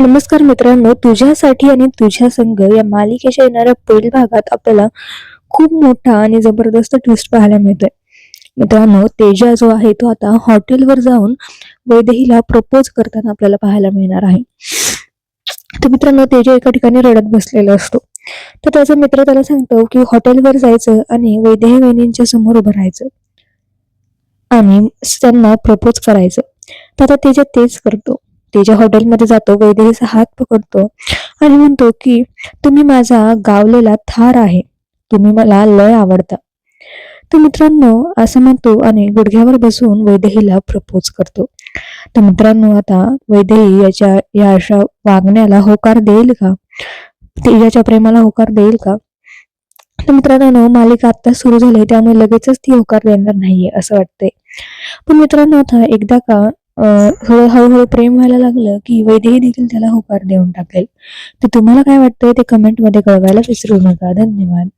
नमस्कार मित्रांनो तुझ्यासाठी आणि तुझ्या संघ या मालिकेच्या येणाऱ्या पुढील भागात आपल्याला खूप मोठा आणि जबरदस्त ट्विस्ट पाहायला मिळतोय. मित्रांनो तेजा जो आहे तो आता हॉटेलवर जाऊन वैदेहीला प्रपोज करताना आपल्याला पाहायला मिळणार आहे. तर मित्रांनो तेजा एका ठिकाणी रडत बसलेला असतो. तर त्याचा मित्र त्याला सांगतो की हॉटेलवर जायचं आणि वैदेही वहिनींच्या समोर उभं राहायचं. आणि त्यांना प्रपोज करायचं. तर आता तेजा तेच करतो. ज्या हॉटेलमध्ये जातो वैदेहीचा हात पकडतो आणि म्हणतो की तुम्ही माझा गावलेला थार आहे. तुम्ही मला लय आवडता. तर मित्रांनो असं म्हणतो आणि गुडघ्यावर बसून वैदेहीला प्रपोज करतो. तर मित्रांनो आता वैदेही याच्या या अशा वागण्याला होकार देईल का? ते याच्या प्रेमाला होकार देईल का? तर मित्रांनो मालिका आता सुरू झाली त्यामुळे लगेचच ती होकार देणार नाहीये असं वाटतंय. पण मित्रांनो आता एकदा का थोडं हळूहळू प्रेम व्हायला लागलं की वैदेही देखील त्याला होकार देऊन टाकेल. तर तुम्हाला काय वाटतंय ते कमेंटमध्ये कळवायला विसरू नका. धन्यवाद.